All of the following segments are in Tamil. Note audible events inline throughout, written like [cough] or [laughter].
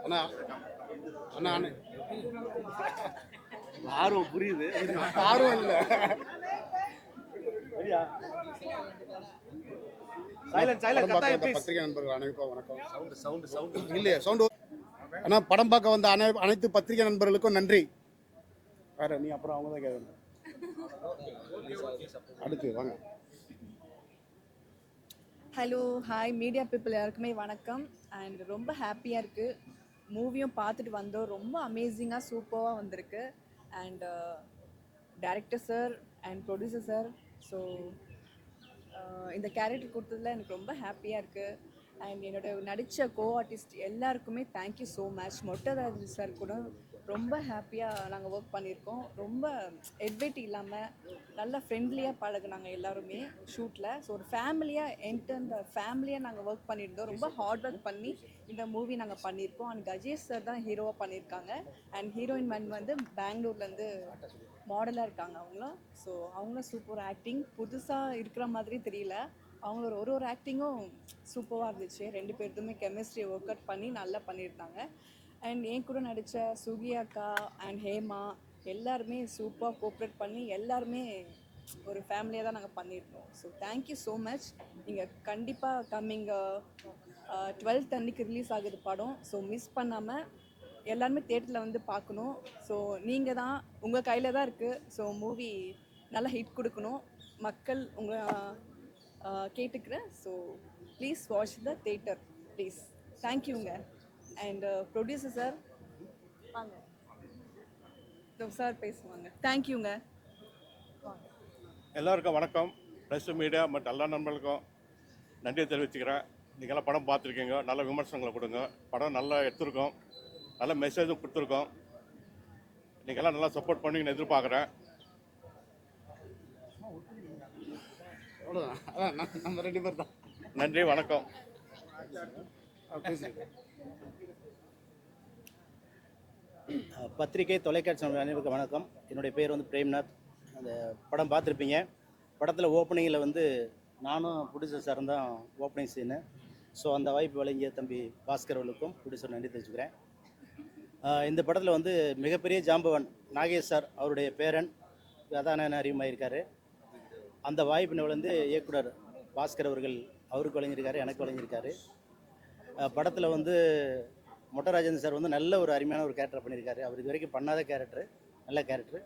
அண்ணா. அண்ணா அண்ணா. ஆர்வம் புரியுது. ஆர்வம் இல்ல. பத்திரிகை நண்பர்கள் அனைவருக்கும் வணக்கம். சவுண்ட் சவுண்ட் சவுண்ட் இல்லையே சவுண்ட் அண்ணா படம் பார்க்க வந்த அனை அனைத்து பத்திரிகை நண்பர்களுக்கும் நன்றி. வேற நீ அப்புறம் அவங்க தான் கேட்கணும் அடுத்து வாங்க. ஹலோ ஹாய் மீடியா பீப்புள் எல்லாருக்குமே வணக்கம். அண்ட் ரொம்ப ஹாப்பியாக இருக்குது மூவியும் பார்த்துட்டு வந்தோம். ரொம்ப அமேசிங்காக சூப்பராக வந்திருக்கு. And director sir and producer sir so இந்த கேரக்டர் கொடுத்ததுல எனக்கு ரொம்ப ஹாப்பியாக இருக்குது அண்ட் என்னோட நடித்த கோ ஆர்டிஸ்ட் எல்லாருக்குமே thank you so much Mottaraj sir கூட ரொம்ப ஹாப்பியாக நாங்கள் ஒர்க் பண்ணியிருக்கோம். ரொம்ப எட்வெட் இல்லாமல் நல்ல ஃப்ரெண்ட்லியாக பழகுனாங்க எல்லாருமே ஷூட்டில் ஸோ ஒரு ஃபேமிலியாக என்ட்டு அந்த ஃபேமிலியாக நாங்கள் ஒர்க் பண்ணியிருந்தோம். ரொம்ப ஹார்ட் ஒர்க் பண்ணி இந்த மூவி நாங்கள் பண்ணியிருக்கோம். அண்ட் கஜேஷ் சார் தான் ஹீரோவாக பண்ணியிருக்காங்க. அண்ட் ஹீரோயின் மண் வந்து பெங்களூர்லேருந்து மாடலாக இருக்காங்க அவங்களும். ஸோ அவங்களும் சூப்பர் ஆக்டிங் புதுசாக இருக்கிற மாதிரி தெரியல. அவங்களோட ஒரு ஒரு ஆக்டிங்கும் சூப்பராக இருந்துச்சு. ரெண்டு பேர்த்துமே கெமிஸ்ட்ரி ஒர்க் அவுட் பண்ணி நல்லா பண்ணியிருந்தாங்க. அண்ட் என் கூட நடித்த சுகி அக்கா அண்ட் ஹேமா எல்லாருமே சூப்பராக கோஆப்ரேட் பண்ணி எல்லாருமே ஒரு ஃபேமிலியாக தான் நாங்கள் பண்ணியிருக்கோம் ஸோ தேங்க்யூ ஸோ மச் நீங்கள் கண்டிப்பாக கம்மிங் டுவெல்த் uh, uh, அன்னைக்கு ரிலீஸ் ஆகுது படம். ஸோ மிஸ் பண்ணாமல் எல்லாருமே தேட்டரில் வந்து பார்க்கணும். ஸோ நீங்கள் தான் உங்கள் கையில் தான் இருக்குது ஸோ மூவி நல்லா ஹிட் கொடுக்கணும். மக்கள் உங்கள் கேட்டுக்கிறேன் so please watch the theatre please தேங்க்யூங்க அண்ட் ப்ரொடியூசர் சார் வாங்க. சார் பேசுவாங்க. தேங்க்யூங்க எல்லாருக்கும் வணக்கம். ப்ரெஸ் மீடியா மற்றும் எல்லா நண்பர்களுக்கும் நன்றியை தெரிவிச்சுக்கிறேன். நீங்கள்லாம் படம் பார்த்துருக்கீங்க. நல்ல விமர்சனங்களை கொடுங்க. படம் நல்லா எடுத்திருக்கோம். நல்ல மெசேஜும் கொடுத்துருக்கோம். நீங்கள்லாம் நல்லா சப்போர்ட் பண்ணுவீங்கன்னு எதிர்பார்க்குறேன். அவ்வளோதான் அதான் நம்ம- ரெண்டு பேர் தான். நன்றி வணக்கம். பேசு பத்திரிகை தொலைக்காட்சி அனைவருக்கும் வணக்கம். என்னுடைய பேர் வந்து பிரேம்நாத். அந்த படம் பார்த்துருப்பீங்க. படத்தில் ஓப்பனிங்கில் வந்து நானும் ப்ரொடியூசர் சாரும் தான் ஓப்பனிங் சீனு ஸோ அந்த வாய்ப்பு வழங்கிய தம்பி பாஸ்கர் அவர்களுக்கும் ப்ரொடியூசர் நன்றி தெரிவிச்சுக்கிறேன். இந்த படத்தில் வந்து மிகப்பெரிய ஜாம்பவன் நாகேஷ் சார் அவருடைய பேரன் கதாநாயகன் அறிமுகமாயிருக்காரு அந்த வாய்ப்பினை வந்து இயக்குனர் பாஸ்கர் அவர்கள் அவருக்கு வழங்கியிருக்காரு எனக்கு வழங்கியிருக்காரு. படத்தில் வந்து மொட்டராஜன் சார் வந்து நல்ல ஒரு அருமையான ஒரு கேரக்டர் பண்ணியிருக்காரு அவர் இது வரைக்கும் பண்ணாத கேரக்டர் நல்ல கேரக்டர்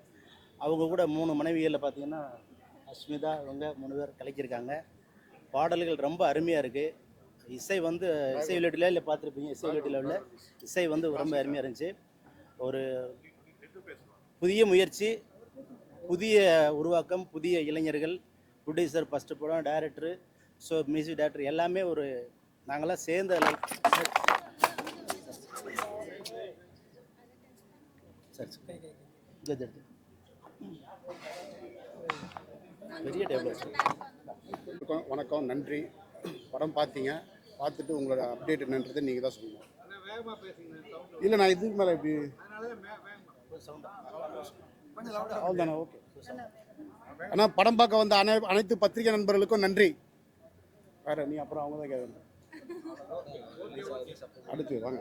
அவங்க கூட மூணு மனைவிகளில் பார்த்தீங்கன்னா அஸ்மிதா இவங்க மூணு பேர் கலைச்சிருக்காங்க பாடல்கள் ரொம்ப அருமையாக இருக்குது இசை வந்து இசை விளையாட்டில் இல்லை பார்த்துருப்பீங்க இசை விளையாட்டில் உள்ள இசை வந்து ரொம்ப அருமையாக இருந்துச்சு. ஒரு புதிய முயற்சி புதிய உருவாக்கம் புதிய இளைஞர்கள் ப்ரொடியூசர் ஃபஸ்ட்டு படம் டேரக்டரு ஸோ மியூசிக் டேரக்டர் எல்லாமே ஒரு நாங்களாம் சேர்ந்து சரி சரி பெரிய டேபிள் வணக்கம் நன்றி. படம் பார்த்தீங்க. பார்த்துட்டு உங்களோட அப்டேட் என்னன்றது நீங்கள் தான் சொல்லணும். இல்லை நான் இதுக்கு மேலே இப்படி அவ்வளோதானே ஓகே. ஆனால் படம் பார்க்க வந்த அனை அனைத்து பத்திரிகை நண்பர்களுக்கும் நன்றி. வேறு நீ அப்புறம் அவங்க தான் கேட்கணும். அடுத்து வாங்க.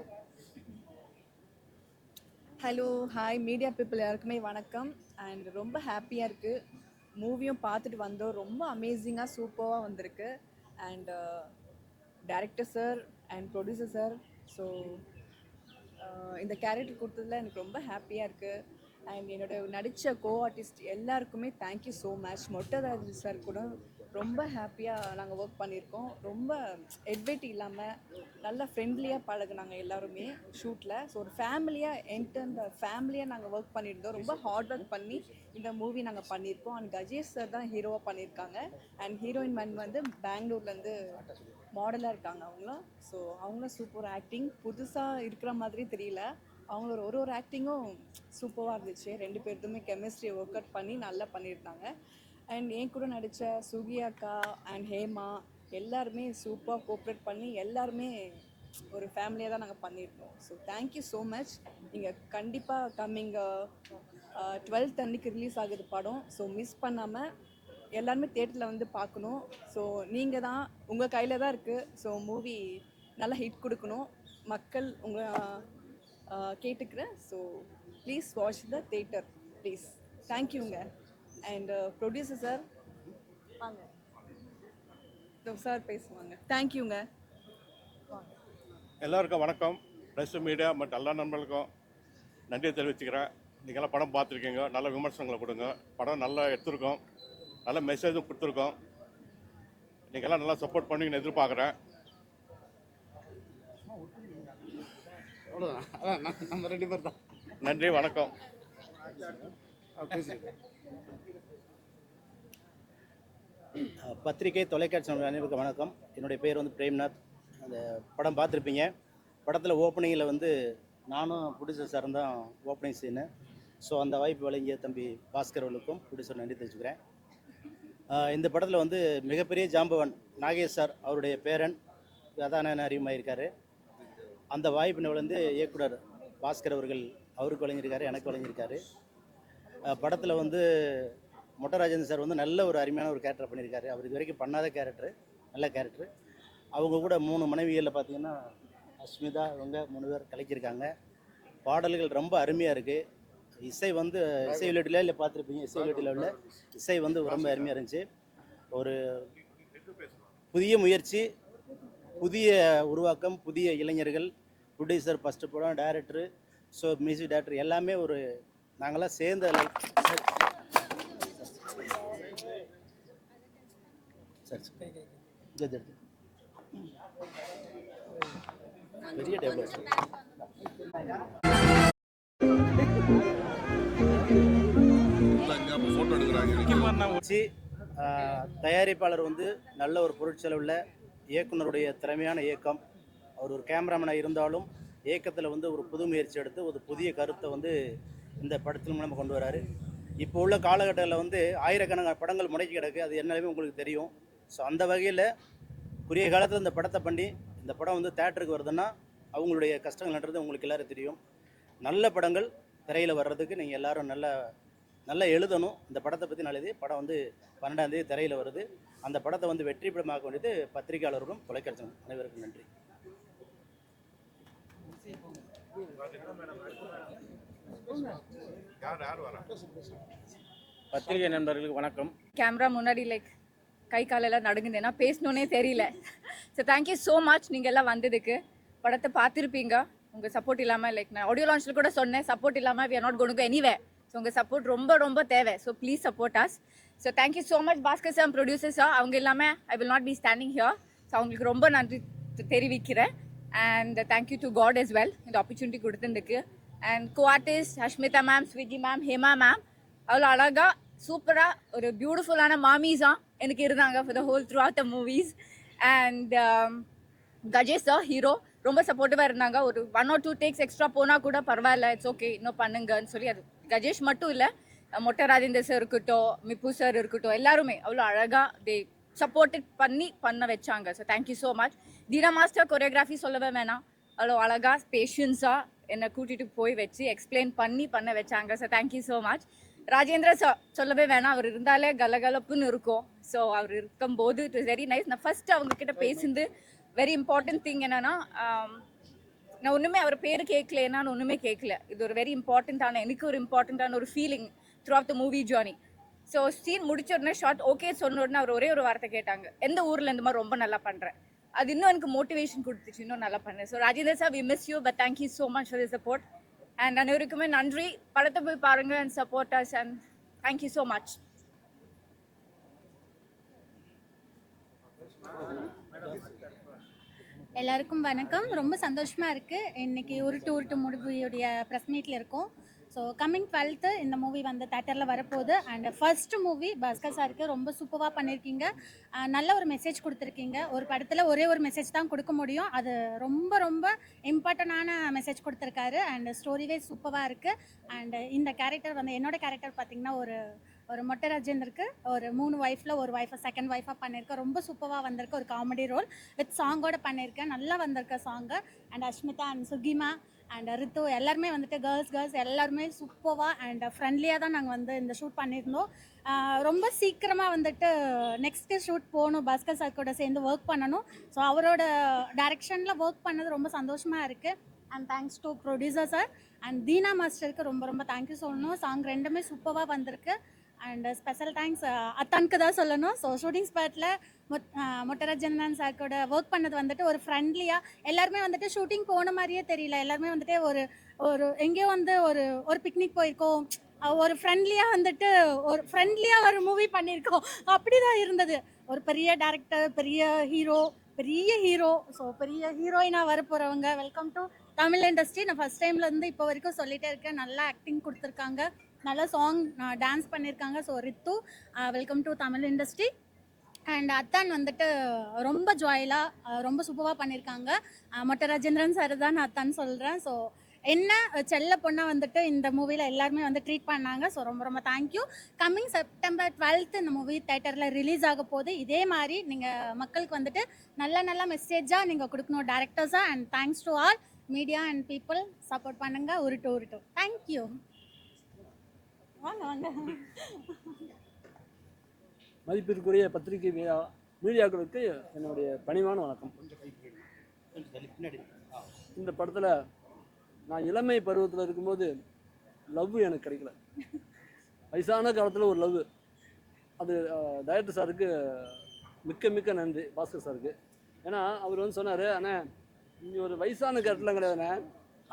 ஹலோ ஹாய் மீடியா பீப்புள் எல்லாருக்குமே வணக்கம். அண்ட் ரொம்ப ஹாப்பியாக இருக்குது மூவியும் பார்த்துட்டு வந்தோம். ரொம்ப அமேசிங்காக சூப்பராக வந்திருக்கு. And director sir and producer sir so இந்த கேரக்டர் கொடுத்ததுல எனக்கு ரொம்ப ஹாப்பியாக இருக்குது அண்ட் என்னோட நடித்த கோ ஆர்டிஸ்ட் எல்லாருக்குமே thank you so much Mottaraj sir கூட ரொம்ப ஹாப்பியாக நாங்கள் ஒர்க் பண்ணியிருக்கோம். ரொம்ப எட்வெட் இல்லாமல் நல்லா ஃப்ரெண்ட்லியாக பழகுனாங்க எல்லாருமே ஷூட்டில் ஸோ ஒரு ஃபேமிலியாக என்ட்டு அந்த ஃபேமிலியாக நாங்கள் ஒர்க் பண்ணியிருந்தோம். ரொம்ப ஹார்ட் ஒர்க் பண்ணி இந்த மூவி நாங்கள் பண்ணியிருக்கோம். அண்ட் கஜேஷ் சார் தான் ஹீரோவாக பண்ணியிருக்காங்க. அண்ட் ஹீரோயின் மேன் வந்து பெங்களூர்லேருந்து மாடலாக இருக்காங்க அவங்களும். ஸோ அவங்களும் சூப்பர் ஆக்டிங் புதுசாக இருக்கிற மாதிரி தெரியல. அவங்களோட ஒரு ஒரு ஆக்டிங்கும் சூப்பராக இருந்துச்சு. ரெண்டு பேர்த்துமே கெமிஸ்ட்ரி ஒர்க் அவுட் பண்ணி நல்லா பண்ணியிருந்தாங்க. அண்ட் என் கூட நடித்த சுகி அக்கா அண்ட் ஹேமா எல்லாருமே சூப்பராக கோஆப்ரேட் பண்ணி எல்லாருமே ஒரு ஃபேமிலியாக தான் நாங்கள் பண்ணியிருக்கோம். ஸோ தேங்க்யூ ஸோ மச் நீங்கள் கண்டிப்பாக கம்மிங் டுவெல்த் அன்னைக்கு ரிலீஸ் ஆகுது படம். ஸோ மிஸ் பண்ணாமல் எல்லாருமே தேட்டரில் வந்து பார்க்கணும். ஸோ நீங்கள் தான் உங்கள் கையில் தான் இருக்குது ஸோ மூவி நல்லா ஹிட் கொடுக்கணும். மக்கள் உங்கள் கேட்டுக்கிறேன் so please watch the theatre please தேங்க்யூங்க அண்ட் ப்ரொடியூசர் சார் வாங்க. சார் பேசுவாங்க. தேங்க்யூங்க எல்லாருக்கும் வணக்கம். ப்ரெஸ் மீடியா மற்றும் எல்லா நண்பர்களுக்கும் நன்றியை தெரிவிச்சுக்கிறேன். நீங்கள்லாம் படம் பார்த்துருக்கீங்க. நல்ல விமர்சனங்களை கொடுங்க. படம் நல்லா எடுத்திருக்கோம். நல்ல மெசேஜும் கொடுத்துருக்கோம். நீங்கள்லாம் நல்லா சப்போர்ட் பண்ணுவீங்கன்னு எதிர்பார்க்குறேன். நன்றி வணக்கம். பத்திரிகை தொலைக்காட்சி அனைவருக்கு அனைவருக்கும் வணக்கம். என்னுடைய பேர் வந்து பிரேம்நாத். அந்த படம் பார்த்துருப்பீங்க. படத்தில் ஓப்பனிங்கில் வந்து நானும் ப்ரொடியூசர் சார் தான் ஓப்பனிங் சீனு ஸோ அந்த வாய்ப்பு வழங்கிய தம்பி பாஸ்கர் அவர்களுக்கும் ப்ரொடியூசர் நன்றி தெரிவிச்சுக்கிறேன். இந்த படத்தில் வந்து மிகப்பெரிய ஜாம்பவன் நாகேஷ் சார் அவருடைய பேரன் கதாநாயகன் அறிமுகமாயிருக்காரு. அந்த வாய்ப்பினை வந்து இயக்குனர் பாஸ்கர் அவர்கள் அவருக்கு வழங்கியிருக்காரு எனக்கு வழங்கியிருக்காரு. படத்தில் வந்து மொட்டராஜன் சார் வந்து நல்ல ஒரு அருமையான ஒரு கேரக்டர் பண்ணியிருக்காரு. அவர் இது வரைக்கும் பண்ணாத கேரக்டர் நல்ல கேரக்டர் அவங்க கூட மூணு மனைவிகளில் பார்த்தீங்கன்னா அஸ்மிதா இவங்க மூணு பேர் கலைச்சிருக்காங்க பாடல்கள் ரொம்ப அருமையாக இருக்குது இசை வந்து இசை விளையாட்டில் இல்லை பார்த்துருப்பீங்க இசை விளையாட்டில் உள்ள இசை வந்து ரொம்ப அருமையாக இருந்துச்சு. ஒரு புதிய முயற்சி புதிய உருவாக்கம் புதிய இளைஞர்கள் ப்ரொடியூசர் ஃபஸ்ட்டு படம் டைரக்டரு ஸோ மியூசிக் டைரக்டர் எல்லாமே ஒரு நாங்களாம் சேர்ந்து அதில் சரி சரி பெரிய தயாரிப்பாளர் வந்து நல்ல ஒரு பொருட்செலவில் இயக்குனருடைய திறமையான இயக்கம். அவர் ஒரு கேமராமேனாக இருந்தாலும் இயக்கத்தில் வந்து ஒரு புது முயற்சி எடுத்து ஒரு புதிய கருத்தை வந்து இந்த படத்தின் மூலமாக கொண்டு வராரு. இப்போ உள்ள காலகட்டத்தில் வந்து ஆயிரக்கணக்கான படங்கள் முடக்கி கிடக்கு. அது என்னவே உங்களுக்கு தெரியும். ஸோ அந்த வகையில் குறுகிய காலத்தில் இந்த படத்தை பண்ணி இந்த படம் வந்து தேட்டருக்கு வருதுன்னா அவங்களுடைய கஷ்டங்கள்ன்றது உங்களுக்கு எல்லாரும் தெரியும். நல்ல படங்கள் திரையில் வர்றதுக்கு நீங்கள் எல்லாரும் நல்ல நல்லா எழுதணும். இந்த படத்தை பற்றி நல்லது படம் வந்து பன்னெண்டாம் தேதி திரையில் வருது. அந்த படத்தை வந்து வெற்றி படமாக்க வேண்டியது பத்திரிகையாளர்களும் தொலைக்காட்சி அனைவருக்கும் நன்றி. பத்திரிகை நண்பர்களுக்கு வணக்கம். கேமரா முன்னாடி லைக் கை காலெல்லாம் நடுங்குது. ஏன்னா பேசணுன்னே தெரியல. ஸோ தேங்க்யூ ஸோ மச் நீங்கள் எல்லாம் வந்ததுக்கு. படத்தை பார்த்துருப்பீங்க. உங்கள் சப்போர்ட் இல்லாமல் லைக் நான் ஆடியோ லான்ச்சில் கூட சொன்னேன். சப்போர்ட் இல்லாமல் வி ஆர் நாட் கொண்டு எனிவே ஸோ உங்கள் சப்போர்ட் ரொம்ப ரொம்ப தேவை. So please support us so thank you so much Bhaskar sir ப்ரொடியூசர்ஸா அவங்க இல்லாமல் I will not be standing here so அவங்களுக்கு ரொம்ப நன்றி தெரிவிக்கிறேன். And thank you to God as well இந்த ஆப்பர்ச்சுனிட்டி கொடுத்ததுக்கு. And co artist Ashmita ma'am Swiggy ma'am Hema ma'am அவ்வளோ அழகாக சூப்பராக ஒரு பியூட்டிஃபுல்லான மாமிஸாக எனக்கு இருந்தாங்க for the whole throughout the movies and Gajesh sir hero ரொம்ப சப்போர்ட்டிவாக இருந்தாங்க. ஒரு one or two takes extra போனால் கூட பரவாயில்ல. இட்ஸ் ஓகே இன்னும் பண்ணுங்கன்னு சொல்லி அது கஜேஷ் மட்டும் இல்லை. மொட்டை ராஜேந்தர் சார் இருக்கட்டும் மிப்பு சார் இருக்கட்டும் எல்லாருமே அவ்வளோ அழகாக தே சப்போர்ட்டட் பண்ணி பண்ண வச்சாங்க. So thank you so much Dheena master choreography சொல்லவே வேணாம். அவ்வளோ அழகாக பேஷன்ஸாக என்னை கூட்டிகிட்டு போய் வச்சு எக்ஸ்பிளைன் பண்ணி பண்ண வச்சாங்க. So thank you so much Rajendra sir சொல்லவே வேணாம். அவர் இருந்தாலே கலகலப்புன்னு இருக்கும். ஸோ அவர் இருக்கும்போது இட் இஸ் வெரி நைஸ் நான் ஃபர்ஸ்ட் அவங்க கிட்ட பேசிந்து வெரி இம்பார்ட்டன்ட் திங் என்னன்னா நான் ஒன்றுமே அவர் பேர் கேட்கல நான் ஒன்றுமே கேட்கல இது ஒரு வெரி இம்பார்ட்டண்ட்டான எனக்கு ஒரு இம்பார்ட்டண்ட்டான ஒரு feeling through of the movie journey so scene முடிச்ச உடனே ஷார்ட் ஓகே சொன்ன உடனே அவர் ஒரே ஒரு வார்த்தை கேட்டாங்க. எந்த ஊரில் இந்த மாதிரி ரொம்ப நல்லா பண்ணுறேன் அது இன்னும் எனக்கு மோட்டிவேஷன் கொடுத்துச்சு இன்னும் நல்லா பண்ணேன். So Rajendar sir we miss you but thank you so much for the support and அனைவருக்குமே நன்றி. படத்தை போய் பாருங்க and support us and thank you so much எல்லாருக்கும் வணக்கம். ரொம்ப சந்தோஷமாக இருக்குது இன்னைக்கு உருட்டு உருட்டு முடிவுடைய ப்ரெஸ் மீட்டில் இருக்கும். ஸோ கம்மிங் டுவெல்த்து இந்த மூவி வந்து தேட்டரில் வரப்போகுது. அண்ட் ஃபர்ஸ்ட் மூவி பாஸ்கர் சாருக்கு ரொம்ப சூப்பராக பண்ணியிருக்கீங்க நல்ல ஒரு மெசேஜ் கொடுத்துருக்கீங்க. ஒரு படத்தில் ஒரே ஒரு மெசேஜ் தான் கொடுக்க முடியும். அது ரொம்ப ரொம்ப இம்பார்ட்டண்டான மெசேஜ் கொடுத்துருக்காரு. அண்ட் ஸ்டோரிவே சூப்பராக இருக்குது அண்ட் இந்த கேரக்டர் வந்து என்னோடய கேரக்டர் பார்த்திங்கன்னா ஒரு ஒரு மொட்டை ராஜேந்தருக்கு ஒரு மூணு ஒய்ஃபில் ஒரு ஒய்ஃபை செகண்ட் ஒய்ஃபாக பண்ணியிருக்கேன் ரொம்ப சூப்பராக வந்திருக்கு ஒரு காமெடி ரோல் வித் சாங்கோட பண்ணியிருக்கேன். நல்லா வந்திருக்க song and Ashmitha and Sukima and Rithu. எல்லாருமே வந்துட்டு கேர்ள்ஸ் கேர்ள்ஸ் எல்லாருமே சூப்பராக அண்ட் ஃப்ரெண்ட்லியாக தான் நாங்கள் வந்து இந்த ஷூட் பண்ணியிருந்தோம். ரொம்ப சீக்கிரமாக வந்துட்டு நெக்ஸ்ட்டு ஷூட் போகணும். பாஸ்கர் சார் கூட சேர்ந்து ஒர்க் பண்ணணும். ஸோ அவரோட டைரெக்ஷனில் ஒர்க் பண்ணது ரொம்ப சந்தோஷமாக இருக்குது and thanks to producer sir and Dheena மாஸ்டருக்கு ரொம்ப ரொம்ப தேங்க்யூ சொல்லணும். சாங் ரெண்டுமே சூப்பராக வந்திருக்கு. அண்ட் ஸ்பெஷல் தேங்க்ஸ் அத்தானுக்கு தான் சொல்லணும். ஸோ ஷூட்டிங் ஸ்பாட்டில் மொட் மொட்டராஜன் சார் கூட ஒர்க் பண்ணது வந்துட்டு ஒரு ஃப்ரெண்ட்லியாக எல்லாருமே வந்துட்டு ஷூட்டிங் போன மாதிரியே தெரியல. எல்லாருமே வந்துட்டு ஒரு ஒரு எங்கேயோ வந்து ஒரு ஒரு பிக்னிக் போயிருக்கோம். ஒரு ஃப்ரெண்ட்லியாக வந்துட்டு ஒரு ஃப்ரெண்ட்லியாக ஒரு மூவி பண்ணியிருக்கோம். அப்படி தான் இருந்தது. ஒரு பெரிய டேரக்டர் பெரிய ஹீரோ பெரிய ஹீரோ ஸோ பெரிய ஹீரோயினாக வர போகிறவங்க வெல்கம் டு தமிழ் இண்டஸ்ட்ரி நான் ஃபஸ்ட் டைம்லேருந்து இப்போ வரைக்கும் சொல்லிகிட்டே இருக்கேன். நல்லா ஆக்டிங் கொடுத்துருக்காங்க. நல்ல சாங் டான்ஸ் பண்ணியிருக்காங்க so Rithu welcome to Tamil industry and அத்தான் வந்துட்டு ரொம்ப ஜாயிலாக ரொம்ப சூப்பராக பண்ணியிருக்காங்க மொட்டை ராஜேந்திரன் சார் தான் நான் அத்தான் சொல்கிறேன் ஸோ என்ன செல்ல பொண்ணை வந்துட்டு இந்த மூவியில் எல்லாருமே வந்து ட்ரீட் பண்ணாங்க. ஸோ ரொம்ப ரொம்ப thank you coming September twelfth இந்த மூவி தேட்டரில் ரிலீஸ் ஆக போகுது. இதே மாதிரி நீங்கள் மக்களுக்கு வந்துட்டு நல்ல நல்ல மெசேஜாக நீங்கள் கொடுக்கணும் டேரக்டர்ஸாக and thanks to all media and people support பண்ணுங்க. உருட்டு உருட்டு. தேங்க்யூ வாங்க வாங்க. மதிப்பிற்குரிய பத்திரிகை மீடியா மீடியாக்களுக்கு என்னுடைய பணிவான வணக்கம். இந்த படத்தில் நான் இளமை பருவத்தில் இருக்கும்போது லவ் எனக்கு கிடைக்கல. வயசான காலத்தில் ஒரு லவ். அது டைரக்டர் சாருக்கு மிக்க மிக்க நன்றி பாஸ்கர் சாருக்கு. ஏன்னா அவர் வந்து சொன்னார் அண்ணா இங்கே ஒரு வயசான கேரக்டர்லாம் கிடையாதுண்ணே.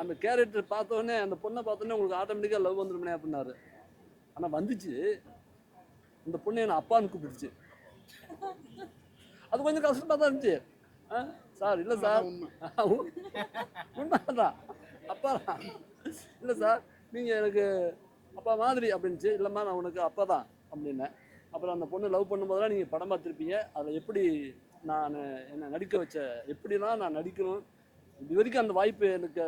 அந்த கேரக்டர் பார்த்தோன்னே அந்த பொண்ணை பார்த்தோன்னே உங்களுக்கு ஆட்டோமேட்டிக்காக லவ் வந்துருமே அப்படின்னாரு. ஆனால் வந்துச்சு. அந்த பொண்ணு என்னை அப்பான்னு கூப்பிடுச்சு அது கொஞ்சம் கஷ்டமாக தான் இருந்துச்சு. ஆ சார் இல்லை சார். உண்மைதான். அப்பா இல்லை சார் நீங்கள் எனக்கு அப்பா மாதிரி அப்படின்ச்சு இல்லைம்மா நான் உனக்கு அப்பா தான் அப்படின்னேன். அப்புறம் அந்த பொண்ணு லவ் பண்ணும்போதெல்லாம் நீங்கள் படம் பார்த்துருப்பீங்க. அதில் எப்படி நான் என்னை நடிக்க வச்ச எப்படிலாம் நான் நடிக்கணும்? இது வரைக்கும் அந்த வாய்ப்பு எனக்கு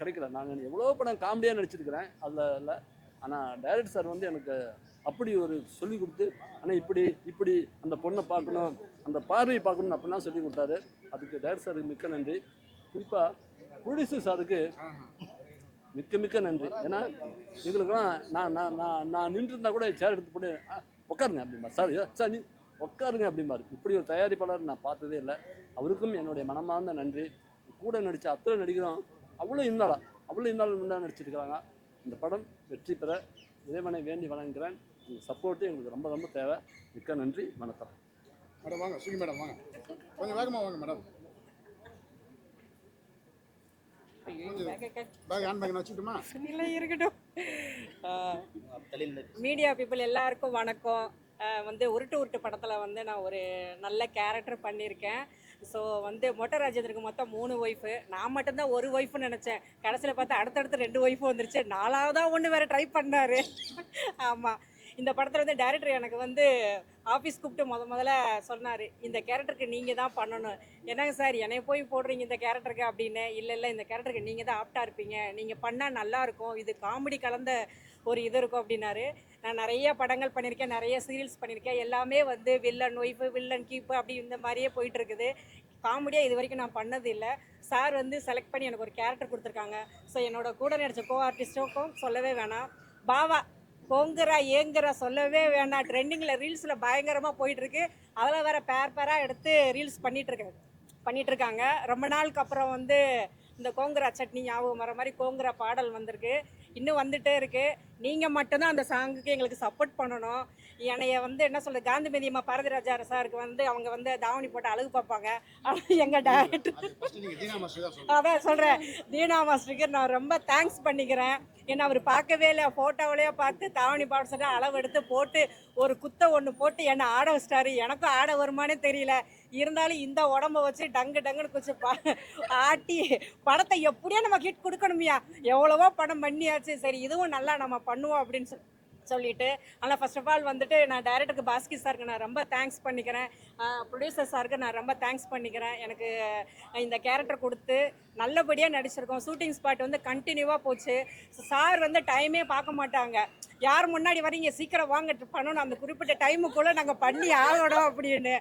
கிடைக்கல. நான் எவ்வளோ படம் காமெடியாக நடிச்சிருக்கிறேன். அதில் இல்லை ஆனால் டைரக்டர் சார் வந்து எனக்கு அப்படி ஒரு சொல்லி கொடுத்து ஆனால் இப்படி இப்படி அந்த பொண்ணை பார்க்கணும் அந்த பார்வையை பார்க்கணும் அப்படிலாம் சொல்லி கொடுத்தாரு. அதுக்கு டைரக்டர் சாருக்கு மிக்க நன்றி. குறிப்பாக ப்ரொடியூசர் சாருக்கு மிக்க மிக்க நன்றி. ஏன்னா எங்களுக்கெல்லாம் நான் நான் நான் நான் நின்றுருந்தா கூட சேர் எடுத்து போட்டு "ஆ, உட்காருங்க அப்படிம்பா சார் சார் நீ உட்காருங்க அப்படிம்பாரு. இப்படி ஒரு தயாரிப்பாளர் நான் பார்த்ததே இல்லை. அவருக்கும் என்னுடைய மனமார்ந்த நன்றி. கூட நடித்த அத்தனை நடிக்கிறோம் அவ்வளோ இருந்தாலும் அவ்வளோ இருந்தாலும் முன்னாடி நடிச்சிருக்கிறாங்க. இந்த படம் வெற்றி பெற இறைவனை வேண்டி வணங்குகிறேன் உங்கள் சப்போர்ட்டு எங்களுக்கு ரொம்ப ரொம்ப தேவை. மிக்க நன்றி. வணக்கம். மேடம் வாங்க. சுகி மேடம் வாங்க. கொஞ்சம் வேகமாக வாங்க மேடம். மீடியா பீப்புள் எல்லாருக்கும் வணக்கம். வந்து உருட்டு உருட்டு படத்தில் வந்து நான் ஒரு நல்ல கேரக்டர் பண்ணியிருக்கேன். ஸோ வந்து மொட்டை ராஜேந்திரக்கு மொத்தம் மூணு ஒய்ஃபு நான் மட்டும்தான் ஒரு ஒய்ஃப்னு நினச்சேன். கடைசியில் பார்த்தா அடுத்தடுத்து ரெண்டு ஒய்ஃபும் வந்துருச்சு. நாலாவதாக ஒன்று வேறு ட்ரை பண்ணாரு. ஆமாம் இந்த படத்தில் வந்து டேரக்டர் எனக்கு வந்து ஆஃபீஸ் கூப்பிட்டு முத முதல்ல சொன்னார் இந்த கேரக்டருக்கு நீங்கள் தான் பண்ணணும். என்னங்க சார் என்னை போய் போடுறீங்க இந்த கேரக்டருக்கு அப்படின்னு. இல்லை இல்லை இந்த கேரக்டருக்கு நீங்கள் தான் ஆப்டாக இருப்பீங்க. நீங்கள் பண்ணால் நல்லாயிருக்கும் இது காமெடி கலந்த ஒரு இது இருக்கும் அப்படின்னாரு. நான் நிறைய படங்கள் பண்ணியிருக்கேன் நிறைய சீரியல்ஸ் பண்ணியிருக்கேன் எல்லாமே வந்து வில்லன் ஒய்ஃபு வில்லன் கீப்பு அப்படி இந்த மாதிரியே போயிட்டு இருக்குது காமெடியாக இது வரைக்கும் நான் பண்ணது இல்லை சார் வந்து செலக்ட் பண்ணி எனக்கு ஒரு கேரக்டர் கொடுத்துருக்காங்க. ஸோ என்னோட கூட நடித்த கோ ஆர்டிஸ்ட்டுக்கும் சொல்லவே வேணாம். பாவா பொங்குறா ஏங்குறா சொல்லவே வேணாம். ட்ரெண்டிங்கில் ரீல்ஸில் பயங்கரமாக போயிட்டுருக்கு. அதில் வேற பேர் பேராக எடுத்து ரீல்ஸ் பண்ணிகிட்ருக்கேன் பண்ணிகிட்ருக்காங்க ரொம்ப நாளுக்கு அப்புறம் வந்து இந்த கோங்குரா சட்னி ஞாபகம் வர மாதிரி கோங்குரா பாடல் வந்திருக்கு. இன்னும் வந்துகிட்டே இருக்குது நீங்கள் மட்டும்தான் அந்த சாங்குக்கு எங்களுக்கு சப்போர்ட் பண்ணணும். என்னைய வந்து என்ன சொல்றது காந்தி மதியம்மா பாரதிராஜா சாருக்கு வந்து அவங்க வந்து தாவணி போட்டு அழகு பார்ப்பாங்க. ஆனால் எங்கள் டேரக்டர் அதான் சொல்கிறேன் தீனா மாஸ்டருக்கு நான் ரொம்ப தேங்க்ஸ் பண்ணிக்கிறேன். ஏன்னா அவர் பார்க்கவே இல்லை ஃபோட்டோவிலேயே பார்த்து தாவணி பாட சொல்லி அளவு எடுத்து போட்டு ஒரு குத்தை ஒன்று போட்டு என்னை ஆட வச்சிட்டாரு. எனக்கும் ஆட வருமானே தெரியல. இருந்தாலும் இந்த உடம்ப வச்சு டங்கு டங்குன்னு குச்சி பா ஆட்டி படத்தை எப்படியோ நம்ம ஹிட் கொடுக்கணுமியா. எவ்வளவோ படம் பண்ணியாச்சு. சரி இதுவும் நல்லா நம்ம பண்ணுவோம் அப்படின்னு சொல்லி சொல்லிட்டு. ஆனால் ஃபர்ஸ்ட் ஆஃப் ஆல் வந்துட்டு நான் டைரக்டருக்கு பாஸ்கி சாருக்கு நான் ரொம்ப தேங்க்ஸ் பண்ணிக்கிறேன். ப்ரொடியூசர் சாருக்கு நான் ரொம்ப தேங்க்ஸ் பண்ணிக்கிறேன். எனக்கு இந்த கேரக்டர் கொடுத்து நல்லபடியாக நடிச்சிருக்கோம். ஷூட்டிங் ஸ்பாட் வந்து கண்டினியூவாக போச்சு. சார் வந்து டைமே பார்க்க மாட்டாங்க. யார் முன்னாடி வரீங்க சீக்கிரம் வாங்க பண்ணணும். அந்த குறிப்பிட்ட டைமுக்குள்ளே நாங்கள் பண்ணி ஆகணும் அப்படின்னு.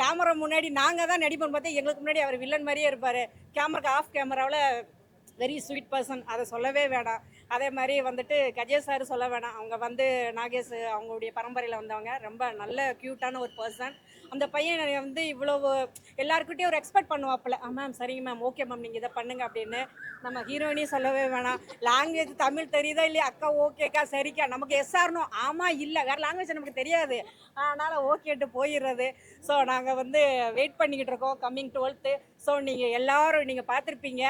கேமரா முன்னாடி நாங்கள் தான் நடிப்போம் பார்த்தா எங்களுக்கு முன்னாடி அவர் வில்லன் மாதிரியே இருப்பார். கேமராக்கு ஆஃப் கேமராவில் வெரி ஸ்வீட் பர்சன் அதை சொல்லவே வேணாம். அதே மாதிரி வந்துட்டு கஜே சார் சொல்ல வேணாம். அவங்க வந்து நாகேஷ் அவங்களுடைய பரம்பரையில் வந்தவங்க. ரொம்ப நல்ல க்யூட்டான ஒரு பர்சன் அந்த பையன் வந்து இவ்வளவு எல்லாருக்கிட்டையும் ஒரு எக்ஸ்பெக்ட் பண்ணுவாப்புல. ஆ மேம் சரிங்க மேம் ஓகே மேம் நீங்கள் இதை பண்ணுங்க அப்படின்னு. நம்ம ஹீரோயினையும் சொல்லவே வேணாம். லாங்குவேஜ் தமிழ் தெரியுதா இல்லையா? அக்கா ஓகேக்கா சரிக்கா. நமக்கு எஸ்ஆர்னோ ஆமாம் இல்லை. வேறு லாங்குவேஜ் நமக்கு தெரியாது. அதனால் ஓகேட்டு போயிடுறது. ஸோ நாங்கள் வந்து வெயிட் பண்ணிக்கிட்டு இருக்கோம். கம்மிங் டுவெல்த்து ஸோ நீங்கள் எல்லோரும் நீங்கள் பார்த்துருப்பீங்க.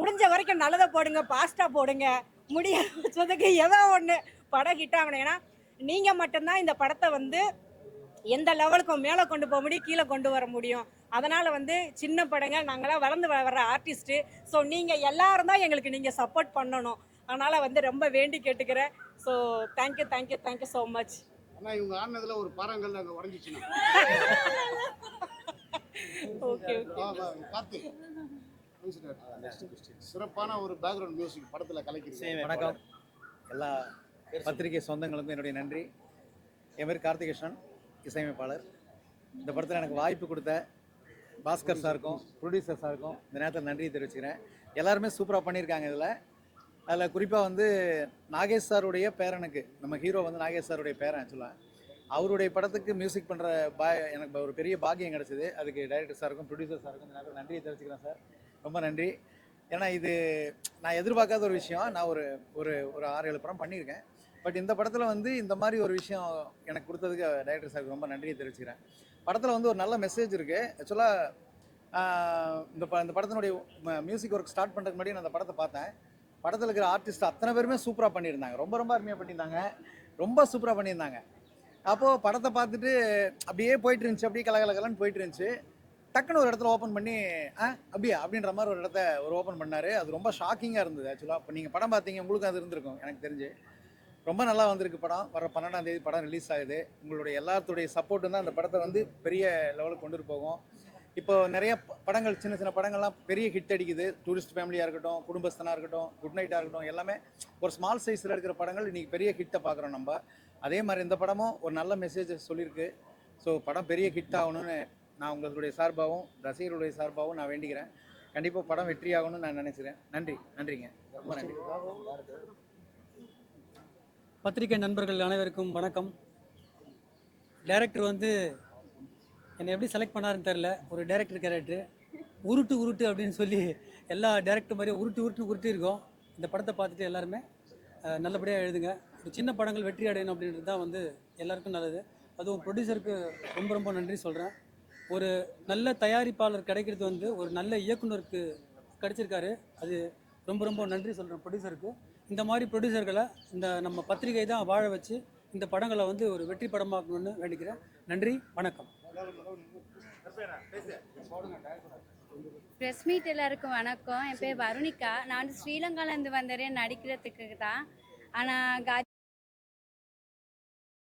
முடிஞ்ச வரைக்கும் நல்லதை போடுங்க. பாஸ்ட்டாக போடுங்க. முடியாததுக்கு ஏதோ ஒன்று படம் ஹிட் ஆகணும். ஏன்னா நீங்கள் மட்டும்தான் இந்த படத்தை வந்து எந்த லெவலுக்கும் மேலே கொண்டு போக முடியும் கீழே கொண்டு வர முடியும். அதனால் வந்து சின்ன படங்கள் நாங்களாம் வளர்ந்து வ- வர்ற ஆர்டிஸ்ட்டு ஸோ நீங்கள் எல்லாரும் தான் எங்களுக்கு நீங்கள் சப்போர்ட் பண்ணணும். அதனால் வந்து ரொம்ப வேண்டி கேட்டுக்கிறேன். So thank you thank you thank you so much ஆனால் இவங்க ஆடினதுல ஒரு பாறாங்கல் அங்கே உடஞ்சிச்சுன்னா ஓகே [laughs] வா, பார்த்து சிறப்பான ஒரு பேக்ரவுண்ட் மியூசிக் படத்தில் கலைக்கிறீங்க. வணக்கம். எல்லா பத்திரிகை சொந்தங்களுக்கும் என்னுடைய நன்றி. என் பேர் கார்த்திகிருஷ்ணன் இசையமைப்பாளர். இந்த படத்தில் எனக்கு வாய்ப்பு கொடுத்த பாஸ்கர் சாருக்கும் ப்ரொடியூசர் சாருக்கும் இந்த நேரத்தில் நன்றி தெரிவிச்சுக்கிறேன். எல்லாருமே சூப்பராக பண்ணியிருக்காங்க இதில். அதில் குறிப்பாக வந்து நாகேஷ் சாருடைய பேரனுக்கு நம்ம ஹீரோ வந்து நாகேஷ் சாருடைய பேரன் ஆக்சுவலாக அவருடைய படத்துக்கு மியூசிக் பண்ணுற பா எனக்கு ஒரு பெரிய பாக்கியம் கிடச்சிது. அதுக்கு டைரக்டர் சாருக்கும் ப்ரொடியூசர் சாருக்கும் இந்த நேரத்தில் நன்றியை தெரிவிச்சுக்கிறேன் சார். ரொம்ப நன்றி. ஏன்னா இது நான் எதிர்பார்க்காத ஒரு விஷயம். நான் ஒரு ஒரு ஒரு ஆறு ஏழு படம் பண்ணியிருக்கேன். பட் இந்த படத்தில் வந்து இந்த மாதிரி ஒரு விஷயம் எனக்கு கொடுத்ததுக்கு டைரக்டர் சாருக்கு ரொம்ப நன்றியை தெரிவிச்சுக்கிறேன். படத்தில் வந்து ஒரு நல்ல மெசேஜ் இருக்குது ஆக்சுவலாக இந்த ப இந்த படத்தினுடைய மியூசிக் ஒர்க் ஸ்டார்ட் பண்ணுறதுக்கு முன்னாடி நான் அந்த படத்தை பார்த்தேன். படத்தில் இருக்கிற ஆர்டிஸ்ட் அத்தனை பேருமே சூப்பராக பண்ணியிருந்தாங்க. ரொம்ப ரொம்ப அருமையாக பண்ணியிருந்தாங்க. ரொம்ப சூப்பராக பண்ணியிருந்தாங்க. அப்போது படத்தை பார்த்துட்டு அப்படியே போயிட்டு இருந்துச்சு. அப்படியே கலகலகலன்னு போயிட்டு இருந்துச்சு. டக்குன்னு ஒரு இடத்துல ஓப்பன் பண்ணி ஆ அப்படியா? அப்படின்ற மாதிரி ஒரு இடத்த ஒரு ஓப்பன் பண்ணார். அது ரொம்ப ஷாக்கிங்காக இருந்தது ஆக்சுவலாக இப்போ நீங்கள் படம் பார்த்தீங்க உங்களுக்கு அது இருந்திருக்கும் எனக்கு தெரிஞ்சு. ரொம்ப நல்லா வந்திருக்கு படம். வர பன்னெண்டாம் தேதி படம் ரிலீஸ் ஆகுது. உங்களுடைய எல்லாத்துடைய சப்போர்ட்டும் தான் அந்த படத்தை வந்து பெரிய லெவலுக்கு கொண்டு போகும். இப்போ நிறைய படங்கள் சின்ன சின்ன படங்கள்லாம் பெரிய ஹிட் அடிக்குது. டூரிஸ்ட் ஃபேமிலியாக இருக்கட்டும் குடும்பஸ்தனாக இருக்கட்டும் குட் நைட்டாக இருக்கட்டும் எல்லாமே ஒரு ஸ்மால் சைஸில் இருக்கிற படங்கள் இன்றைக்கி பெரிய ஹிட்டை பார்க்குறோம் நம்ம. அதே மாதிரி இந்த படமும் ஒரு நல்ல மெசேஜ் சொல்லியிருக்கு. ஸோ படம் பெரிய ஹிட் ஆகணும்னு நான் உங்களுடைய சார்பாகவும் ரசிகர்களுடைய சார்பாகவும் நான் வேண்டிக்கிறேன். கண்டிப்பாக படம் வெற்றி ஆகணும்னு நான் நினைக்கிறேன் நன்றி நன்றிங்க. ரொம்ப நன்றி. பத்திரிகை நண்பர்கள் அனைவருக்கும் வணக்கம். டைரக்டர் வந்து என்னை எப்படி செலக்ட் பண்ணாருன்னு தெரில ஒரு டைரக்டர் கேரக்டர் உருட்டு உருட்டு அப்படின்னு சொல்லி எல்லா டேரக்டர் மாதிரியும் உருட்டு உருட்டு உருட்டி இருக்கோம். இந்த படத்தை பார்த்துட்டு எல்லாருமே நல்லபடியாக எழுதுங்க. ஒரு சின்ன படங்கள் வெற்றி அடையணும் அப்படின்றது தான் வந்து எல்லாருக்கும் நல்லது. அதுவும் ப்ரொடியூசருக்கு ரொம்ப ரொம்ப நன்றி சொல்கிறேன் ஒரு நல்ல தயாரிப்பாளர் கிடைக்கிறது வந்து ஒரு நல்ல இயக்குனருக்கு கிடைச்சிருக்காரு. அது ரொம்ப ரொம்ப நன்றி சொல்கிறேன் ப்ரொடியூசருக்கு இந்த மாதிரி ப்ரொடியூசர்களை இந்த நம்ம பத்திரிகை தான் வாழ வச்சு இந்த படங்களை வந்து ஒரு வெற்றி படமாக்கணும்னு வேண்டிக்கிறேன். நன்றி வணக்கம். ப்ரெஸ் மீட் எல்லாருக்கும் வணக்கம். என் பேர் வருணிகா. நான் வந்து ஸ்ரீலங்காலேருந்து வந்தேன். நடிக்கிறதுக்கு தான். ஆனால்